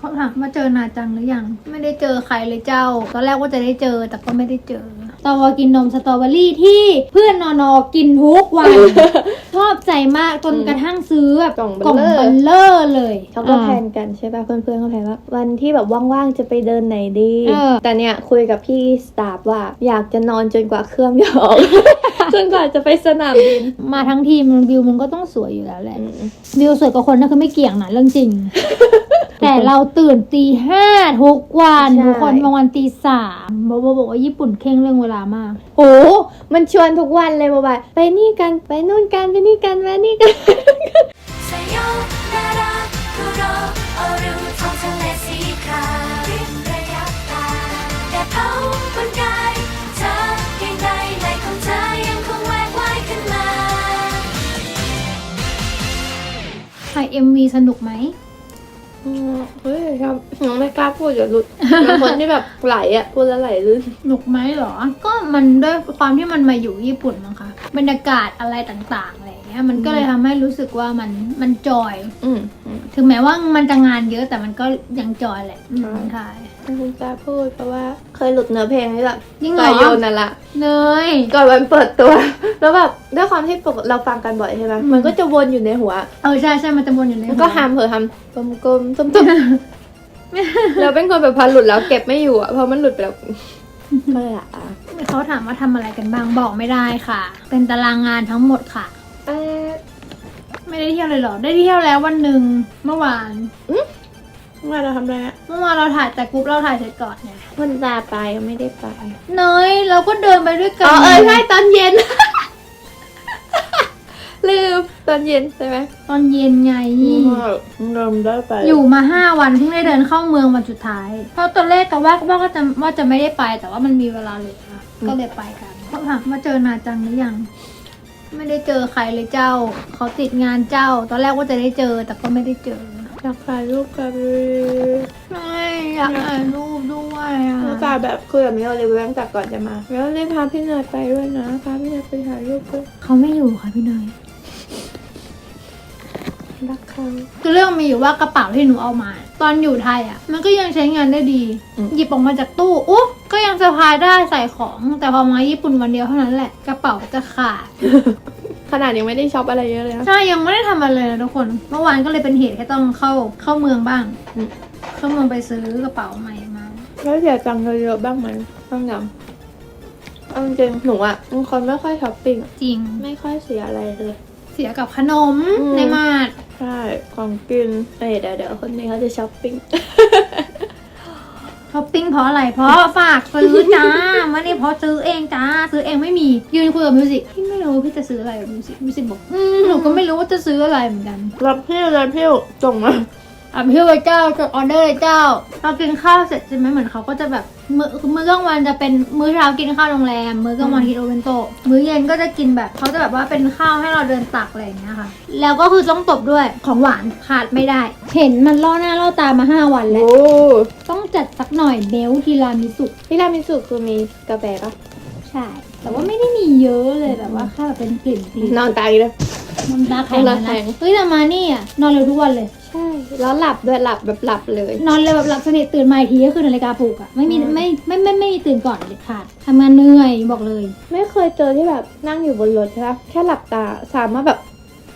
เขาถามว่าเจอนาจังหรือยัง ไม่ได้เจอใครเลยเจ้า ตอนแรกว่าจะได้เจอแต่ก็ไม่ได้เจอ ตอวากินนมสตรอเบอรี่ที่เพื่อนนอนอกินทุกวัน ชอบใจมากจนกระทั่งซื้อแบบกล่องเบกล่องลเลอเบร์ลเลอร์เลยเขาก็อ่แพลนกันใช่ป่ะเพื่อนๆเขาแพลนว่าวันที่แบบว่างๆจะไปเดินไหนดี เออ แต่เนี่ยคุยกับพี่สตาฟว่าอยากจะนอนจนกว่าเครื่องจะออก จนกว่าจะไปสนามบินมาทั้งทีมมันวิวมันก็ต้องสวยอยู่แล้วแหละอืมวิวสวยกว่าคนนั่นคือไม่เกี่ยงนะเรื่องจริง แต่เราตื่นตีห้าทุกวันใช่ทุกคนบางวันตีสามบอกว่าบอกว่าญี่ปุ่นเข่งเรื่องเวลาลามากโหมันชวนทุกวันเลยบอกว่าไปนี่กันไปนู่นกันไปนี่กันไปนี่กัน ถ่าย MV สนุกไหม อืมเฮ้ยครับยังไม่กล้าพูดเดี๋ยวหลุดเป็นคนที่แบบไหลอะพูดแล้วไหลลื่นหนุกไหมเหรอ ก็มันด้วยความที่มันมาอยู่ญี่ปุ่นมั้งคะบรรยากาศอะไรต่างๆอะไรอย่าง เงี้ยมันก็เลยทำให้รู้สึกว่ามันมันจอย อืมอืม ถึงแม้ว่ามันจะงานเยอะแต่มันก็ยังจอยแหละอืมใช่ใช่ไม่กล้าพูดเพราะว่าเคยหลุดเนื้อเพลงนี่แหละจริงเหรกาอยโยนนั่นละ เนย ก่อนวันเปิดตัว แล้วแบบด้วยความที่ปกติเราฟังกันบ่อยใช่ไหมอืม มันก็จะวนอยู่ในหัว เออใช่ใช่มันจะวนอยู่ในมันหัวก็หามเผลอหามกลมกลมๆตุ้มตุ้มเราเป็นคนแบบพันหลุดแล้วเก็บไม่อยู่อะเพราะมันหลุดไปแล้วก็เลยอะเขาถามว่าทำอะไรกันบ้างบอกไม่ได้ค่ะ เป็นตารางงานทั้งหมดค่ะเอ๊ะ ไม่ได้เที่ยวเลยเหรอ ได้เที่ยวแล้ววันหนึ่งเมื่อวานว่าเราทำอะไรอะเมื่อวานเราถ่ายแต่กรุ๊ปเราถ่ายเสร็จก่อนไงวันตาไปก็ไม่ได้ไปเนยเราก็เดินไปด้วยกัอ๋อเออใช่ตอนเย็น ลืมตอนเย็นใช่ไหมตอนเย็นไง เริ่มได้ไปอยู่มาห้าวันเพิ่งได้เดินเข้าเมืองวันสุดท้าย เพราะตอนแรกก็ว่าว่าก็จะว่าจะไม่ได้ไป แต่ว่ามันมีเวลาเหลือก็เลยไปกันเขาถามว่าเจอนาจังหรือยัง ไม่ได้เจอใครเลยเจ้า เขาติดงานเจ้า ตอนแรกว่าจะได้เจอแต่ก็ไม่ได้เจออยากถ่ายรูปกันเลยไม่อยากถ่ายรูปด้วยอะแล้วตาแบบคุยกับมิโอเลยตั้งแต่ก่อนจะมา แล้วรีบพาพี่เนยไปด้วยนะพาพี่เนยไปถ่ายรูปด้วยเขาไม่อยู่ค่ะพี่เนย รักเขาคือเรื่องมีอยู่ว่ากระเป๋าที่หนูเอามา ตอนอยู่ไทยอะ มันก็ยังใช้งานได้ดี หยิบออกมาจากตู้อุ๊ก็ยังสะพายได้ใส่ของ แต่พอมาญี่ปุ่นวันเดียวเท่านั้นแหละกระเป๋าจะขาดขนาดยังไม่ได้ช็อปอะไรเยอะเลยนะใช่ยังไม่ได้ทำอะไรเลยนะทุกคน เมื่อวานก็เลยเป็นเหตุให้ต้องเข้าเข้าเมืองบ้างอืมเข้าเมืองไปซื้อกระเป๋าใหม่มาแล้วเสียตังค์เยอะๆบ้างไหมบ้างยังเอาจริงๆหนูอะเป็นคนไม่ค่อยช้อปปิ้งอะจริงไม่ค่อยเสียอะไรเลย เสียกับขนมอืมในมาด ใช่ของกินเอ้ยเดี๋ยวเดี๋ยวคนนี้เขาจะช้อปปิ้ง ช้อปปิ้งเพราะอะไร เพราะฝากซื้อจ้าไม่ได้เพราะซื้อเองจ้า ซื้อเองไม่มี ยืนคุยกับมิวสิกพี่ไม่รู้พี่จะซื้ออะไรกับมิวสิกมิวสิกบอกอืมหนูก็ไม่รู้ว่าจะซื้ออะไรเหมือนกัน รับพี่รับพี่ส่งมา อะพี่เลยเจ้าจดออเดอร์เลยเจ้าเรากินข้าวเสร็จใช่ไหมเหมือนเขาก็จะแบบมื้อมื้อกลางวันจะเป็นมื้อเช้ากินข้าวโรงแรม มื้อกลางวันกินโอเวนโตมื้อเย็นก็จะกินแบบเขาจะแบบว่าเป็นข้าวให้เราเดินตักอะไรอย่างเงี้ยค่ะ แล้วก็คือต้องตบด้วยของหวานขาดไม่ได้ เห็นมันล่อหน้าล่อตามาห้าวันแล้ว โอ้ต้องจัดสักหน่อยเบลทีรามิสุที่รามิสุคือมีกาแฟปะใช่ แต่ว่าไม่ได้มีเยอะเลยแบบว่าแค่แบบเป็นกลิ่นกลิ่นนอนตายเลยมันตาแข็งนอนนะแข็งเฮ้ยแต่มานี่อะนอนเร็วทุกวันเลย ใช่ แล้วหลับด้วยหลับแบบหลับเลย นอนเลยแบบหลับสนิทตื่นมาอีกทีก็คือนาฬิกาปลุกอะไม่มีไม่ไม่ไม่ไม่มีตื่นก่อนเด็ดขาดทำงานเหนื่อยบอกเลย ไม่เคยเจอที่แบบนั่งอยู่บนรถใช่ปะแค่หลับตาสามารถแบบ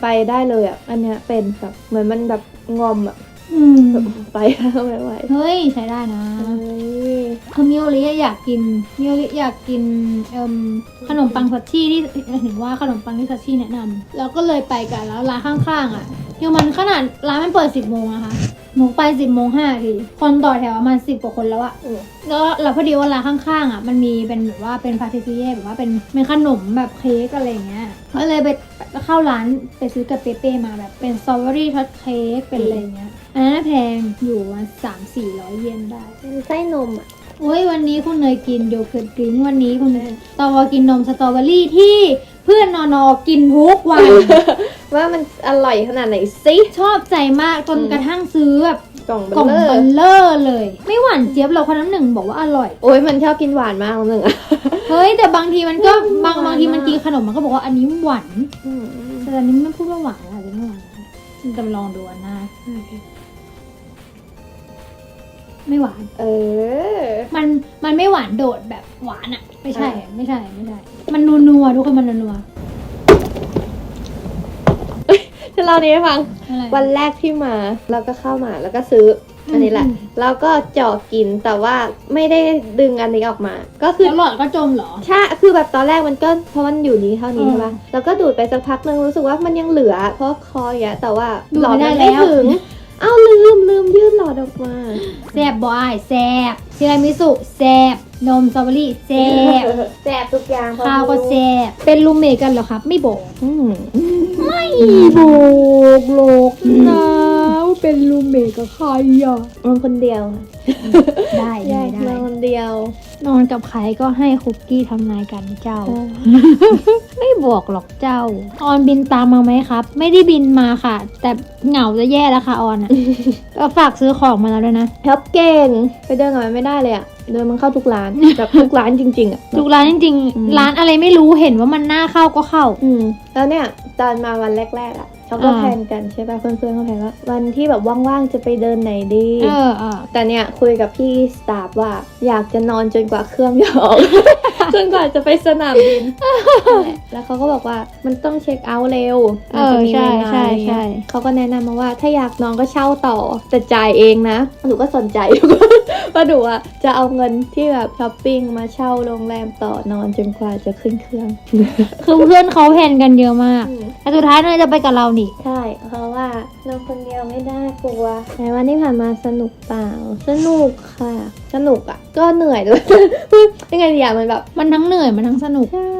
ไปได้เลยอะอันเนี้ยเป็นแบบเหมือนมันแบบงอมอะอืมแบบไปแล้วไม่ไหวเฮ้ยใช้ได้นะเฮ้ยคือมิโอริอยากกินมิโอริอยากกินเอ่มขนมปังทัชชี่ที่เห็นว่าขนมปังที่ทัชชี่แนะนำแล้วก็เลยไปกันแล้วร้านข้างๆอะ คือมันขนาดร้านมันเปิดสิบโมงนะคะ หนูไปสิบโมงห้าที คนต่อแถวประมาณสิบกว่าคนแล้วอะอืมแล้วเราพอดีว่าร้านข้างๆอะมันมีเป็นแบบว่าเป็นพาร์ติซิเย่แบบว่าเป็นเป็นขนมแบบเค้กอะไรอย่างเงี้ยก็เลยไปเข้าร้านไปซื้อกับเปเป้มาแบบเป็นสตรอเบอรี่ทัชเค้กเป็นอะไรอย่างเงี้ย อันนั้นนะแพงอยู่ประมาณสามสี่ร้อยเยนได้เป็นไส้นมอะโอ้ยวันนี้คุณเนยกินโยเกิร์ตดริงก์วันนี้คุณตอวากินนมสตรอเบอรี่ที่เพื่อนนอนอกินทุกวัน ว่ามันอร่อยขนาดไหนสิชอบใจมากจนอืมกระทั่งซื้อแบบกล่องเบกล่องลเลอเบลร์เลอร์เลย ไม่หวานเจี๊ยบเราคนน้ำหนึ่งบอกว่าอร่อย โอ้ยมันชอบกินหวานมากหนึ่งอะเฮ้ยแต่บางทีมันก็อืมบางหวานบางทีมันมากกินขนมมันก็บอกว่าอันนี้หวานอืมแต่อันนี้ไม่พูดว่าหวานอะจะไม่หวานนะคะจะลองดูอันหน้าไม่หวาน เออ มันมันไม่หวานโดดแบบหวานอะไม่ใช่ไม่ใช่ไม่ใช่ มันนัวๆทุกคนมันนัวจะ เล่านี้ให้ฟังๆอะไรวันแรกที่มาเราก็เข้ามาแล้วก็ซื้ออมอันนี้แหละอืมแล้วก็เจาะกินแต่ว่าไม่ได้ดึงอันนี้ออกมา ก็คือแล้วหลอดก็จมเหรอใช่คือแบบตอนแรกมันก็เพราะมันอยู่นี้เท่านี้อืมใช่ปะแล้วก็ดูดไปสักพักนึงรู้สึกว่ามันยังเหลือ เพราะคออย่างเงี้ยแต่ว่าดูดหลอดไม่มันได้ไม่แล้วถึง เอ้าลืมลืมยื่นหลอดออกมาแซบบอยแซบ ทีรามิสุแซบนมสตรอเบอรี่แซบแสบทุกอย่างพอข้าวก็รู้แซบเป็นรูมเมทกันเหรอครับ ไม่บอกอืมไม่บอกโลกนะว่า เป็นรูมเมทกับใครอะมันคนเดียว ได้แยได้กได้นอนคนเดียวนอนกับใครก็ให้คุกกี้ทำนายกันเจ้า ไม่บอกหรอกเจ้า ออนบินตามมาไหมครับ ไม่ได้บินมาค่ะ แต่เหงาจะแย่แล้วค่ะออนอะก็ฝากซื้อของมาแล้วด้วยนะท็อปเก่งไปเดินหน่อยไม่ได้เลยอะเดินมันเข้าทุกร้าน แบบทุกร้านจริง ๆอะทุกร้านจริงอืม ๆ ร้านอะไรไม่รู้เห็นว่ามันน่าเข้าก็เข้า อืมแล้วเนี่ยตอนมาวันแรกๆอะ เขาก็อ่า แพลนกันใช่ป่ะเพื่อนๆเขาแพลนว่าวันที่แบบว่างๆจะไปเดินไหนดี เออเออแต่เนี่ยคุยกับพี่สตาฟว่าอยากจะนอนจนกว่าเครื่องจะออก จนกว่าจะไปสนามบิน แล้วเขาก็บอกว่ามันต้องเช็คเอาท์เร็วเอมันอจะมีใช่เวลาใช่อะไรเงี้ใช่ยเขาก็แนะนำมาว่าถ้าอยากนอนก็เช่าต่อแต่จ่ายเองนะหนูก็สนใจว่าหนูอะจะเอาเงินที่แบบช้อปปิ้งมาเช่าโรงแรมต่อนอนจนกว่าจะขึ้นเครื่อง คือเพื่อนเขาแพลนกันเยอะมากแต่สุดท้ายเนยจะไปกับเรานี่ใช่เพราะว่าเราคนเดียวไม่ได้กลัวในวันที่ผ่านมาสนุกเปล่า สนุกค่ะ สนุกอะ ก็เหนื่อยด้วย ยังไงดีอะมันแบบ มันทั้งเหนื่อยมันทั้งสนุก ใช่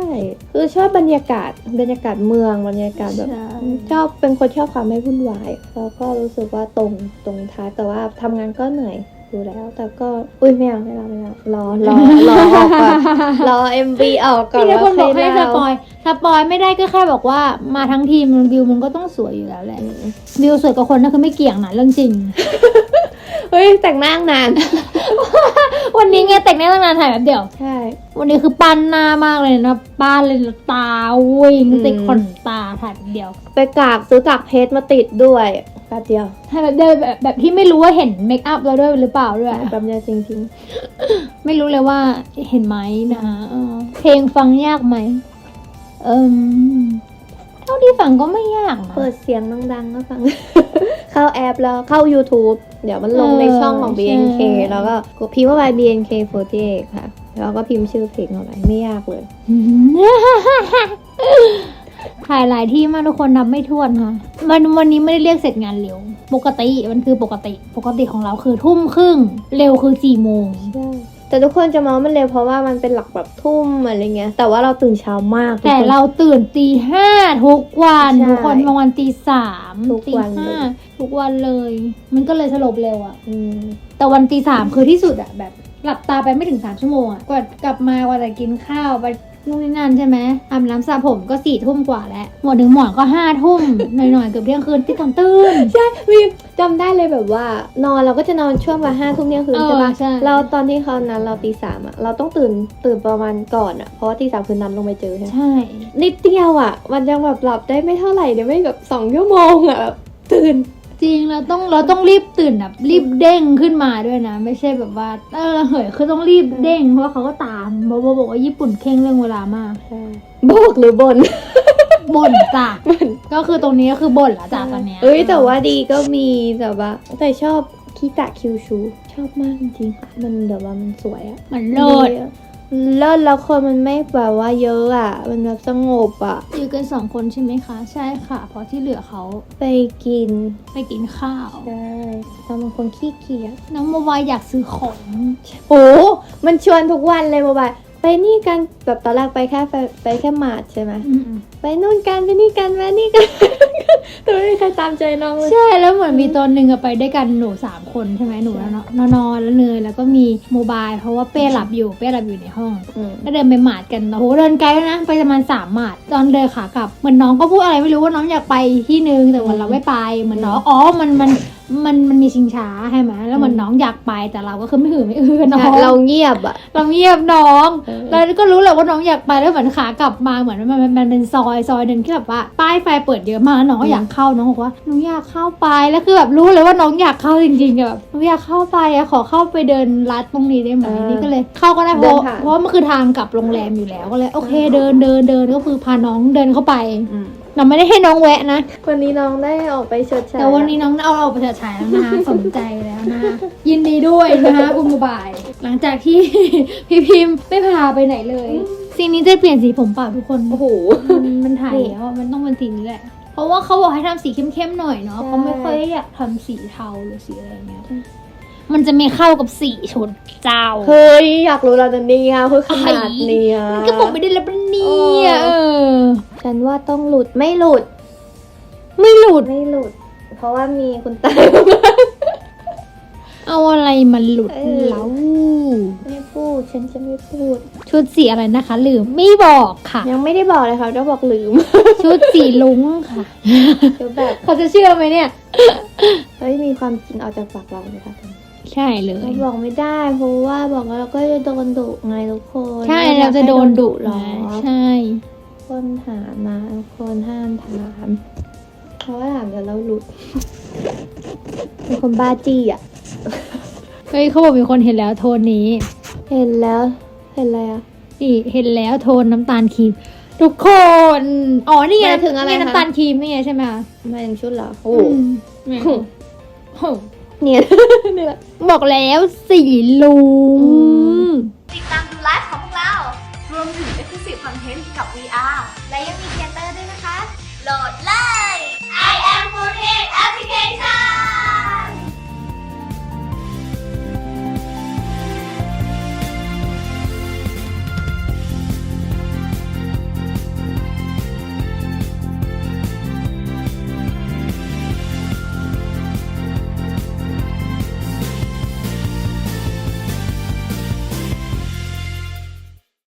คือชอบบรรยากาศบรรยากาศเมืองบรรยากาศแบบใช่ ชอบเป็นคนชอบความไม่วุ่นวายแล้วก็รู้สึกว่าตรงตรงท้ายแต่ว่าทำงานก็เหนื่อยอยู่แล้ว แต่ก็อุ้ยไม่เอาไม่เอาไม่เอารอรอรอออกก่อนรอ MV ออกก่อนพี่ทุกคนบอกให้สเล่าปอยสปอยไม่ได้ก็แค่บอกว่ามาทั้งทีมวิวมันก็ต้องสวยอยู่แล้วแหละอืมวิวสวยกว่าคนนั่นคือไม่เกี่ยงนะเรื่องจริง เฮ้ยแต่งหน้านาน วันนี้ไงแต่งหน้าตั้งนานถ่ายแบบเดียว ใช่ วันนี้คือปั้นหน้ามากเลยนะป้านเลยนะตาวิ่งอืมติดขนตาถ่ายแบบเดียว ไปกากซื้อกากเพชรมาติดด้วยแป๊บเดียวถ่ายแบบเดียวแบบแบบที่ไม่รู้ว่าเห็นเมคอัพเราด้วยหรือเปล่าด้วยแป๊บเดียวจริงไม่รู้เลยว่าเห็นไหมนะเออเพลงฟังยากไหมเอิมเท่าที่ฟังก็ไม่ยากๆนะ เปิดเสียงดังๆก็ฟัง เข้าแอปแล้วเข้า YouTube เดี๋ยวมันลงเออในช่องของใช่ BNK แล้วก็พิมพ์ว่าไป BNK48 ค่ะ แล้วก็พิมพ์ชื่อเพลงเอาไว้ไม่ยากเลย ถ่ายหลายที่มากทุกคนนับไม่ถ้วนค่ะวันวันนี้ไม่ได้เรียกเสร็จงานเร็ว ปกติมันคือปกติ ปกติของเราคือทุ่มครึ่ง เร็วคือสี่โมงใช่ แต่ทุกคนจะมองว่ามันเร็วเพราะว่ามันเป็นหลักแบบทุ่มอะไรเงี้ย แต่ว่าเราตื่นเช้ามากทุกแต่คน เราตื่นตีห้าทุกวันใช่ทุกคนบางวันตีสามทุกตีวันห้าเลยทุกวันเลย มันก็เลยสลบเร็วอะอืมแต่วันตีสามคือที่สุดอะแบบ หลับตาไปไม่ถึงสามชั่วโมงอะกว่ากลับมากว่าจะกินข้าวไป นู่นนี่นั่นใช่ไหมอาบน้ำสระผมก็สี่ทุ่มกว่าแล้วหมดถึงหมอนก็ห้าทุ่มหน่อยๆเกือบเที่ยงคืนที่ทำตื่นใช่มีจำได้เลยแบบว่า นอนเราก็จะนอนช่วงประมาณห้าทุ่มเที่ยงคืนเออใช่ปะใช่ เราตอนที่เขานั้นเราตีสามอะเราต้องตื่นตื่นประมาณก่อนอะเพราะว่าตีสามคือนัดลงไปเจอใช่ไหมใช่ นิดเดียวอะมันยังแบบหลับได้ไม่เท่าไหร่เดี๋ยวไม่แบบสองชั่วโมงอะแบบตื่น จริงเราต้องเราต้องรีบตื่นแบบรีบเด้งขึ้นมาด้วยนะ ไม่ใช่แบบว่าเออเหยคือต้องรีบเด้ง เพราะว่าเขาก็ตามบอกว่าบอกว่าญี่ปุ่นเข่งเรื่องเวลามากใช่โบกหรือบนบ่นจ้ะก็คือตรงนี้ก็คือบ่นละจ้ะตอนเนี้ยเอ้ยแต่ว่าดีก็มีแต่ว่าแต่ชอบคิตะคิวชู ชอบมากจริงๆมันแบบว่ามันสวยอะมันเลิศดีอะ เลิศแล้วคนมันไม่แบบว่าเยอะอะมันแบบสงบอะอยู่กันสองคนใช่ไหมคะ ใช่ค่ะ เพราะที่เหลือเขาไปกินไปกินข้าวได้เราเป็นคนขี้เกียจน้องโมบายอยากซื้อของโอ้มันชวนทุกวันเลยโมบาย ไปนี่กันแบบตอนแรกไปแค่ไปไปแค่มาดใช่ไหมอืมไปนู่นกันไปนี่กันไปนี่กันแต่ไม่มีใครตามใจน้องเลยใช่แล้วเหมือนมีตัวหนึ่งอะไปด้วยกันหนูสามคนใช่ไหมหนูแล้วเนาะนอนอนแล้วเนยแล้วก็มีโมบายเพราะว่าเป้หลับอยู่เป้หลับอยู่ในห้องอืมก็เดินไปหมาดกันโอ้โหเดินไกลแล้วนะไปประมาณสามหมาดตอนเดินขากลับเหมือนน้องก็พูดอะไรไม่รู้ว่าน้องอยากไปที่นึงแต่เหมือนเราไม่ไปเหมือนน้องอ๋อมันมันมันมันมีชิงช้าใช่ไหมแล้วเหมันน้องอยากไปแต่เราก็คือไม่หือไม่อือกับน้องเราเงียบอะเราเงียบน้องเออเราก็รู้แหละว่าน้องอยากไปแล้วเหมือนขากลับมาเหมือนมันมันมันเป็นซอยซอยหนึ่งที่แบบว่าป้ายไฟเปิดเยอะมากแล้วน้องก็อยากเข้าน้องบอกว่าน้องอยากเข้าไปแล้วคือแบบรู้เลยว่าน้องอยากเข้าจริงๆอะแบบน้องอยากเข้าไปอะขอเข้าไปเดินลัดตรงนี้ได้ไหมเออนี่ก็เลยเข้าก็ได้เพเดิราะนผ่านเพราะว่ามันคือทางกลับโรงแรมอยู่แล้วก็เลยโอเคเดินเดินเดินก็คือพาน้องเดินเข้าไป เราไม่ได้ให้น้องแวะนะ วันนี้น้องได้ออกไปชดใช้แต่วันนี้น้องเอาเราไปเฉิดฉายแล้วนะคะสนใจแล้วนะคะ ยินดีด้วยนะคะคุณบุบาย หลังจากที่ พี่พิมพ์ไม่พาไปไหนเลยซีนนี้จะเปลี่ยนสีผมเปล่าทุกคนโอ้โหมันมันถ่ายแล้วอะมันต้องเป็นสีนี้แหละ เพราะว่าเขาบอกให้ทำสีเข้มๆหน่อยเนาะใช่เขาไม่ค่อยอยากทำสีเทาหรือสีอะไรเงี้ย มันจะไม่เข้ากับสีชุดเจ้า เฮ้ยอยากรู้แล้วนะเนี่ยคือขนาดเนี้ย มันก็บอกไม่ได้แล้วปะเนี่ยเออ ฉันว่าต้องหลุดไม่หลุด ไม่หลุด ไม่หลุด เพราะว่ามีคุณตาเอาอะไรมาหลุดเออแล้วไม่พูดฉันจะไม่พูด ชุดสีอะไรนะคะลืมไม่บอกค่ะ ยังไม่ได้บอกเลยค่ะจะบอกลืม ชุดสีลุ้งค่ะเดี๋ยวแบบเขาจะเชื่อไหมเนี่ยเฮ้ยมีความจริงออกจากปากเราเลยค่ะใช่เลเรายบอกไม่ได้ เพราะว่าบอกแล้วเราก็จะโดนดุไงทุกคน ใช่ไม่อยเรากจะให้โดนดุหรอนะใช่ คนถามมาคนห้ามถาม เพราะว่าถามแล้วเราหลุดเป็นคนบ้าจี้อะ เฮ้ยเขาบอกมีคนเห็นแล้วโทนนี้ เห็นแล้ว เห็นอะไรอะ นี่เห็นแล้วโทนน้ำตาลครีม ทุกคน อ๋อนี่ไงหมายถึงอะไรนี่คะน้ำตาลครีมนี่ไงใช่ไหมคะมาถึงชุดเหรออืมเนี่ยโอ้โหเนี่ยนี่แหละ บอกแล้วสีลุง ติดตามดูไลฟ์ของพวกเรา รวมถึง คอนเทนต์กับ VR และยังมีเทเตอร์ด้วยนะคะ โหลดเลย I am Food Application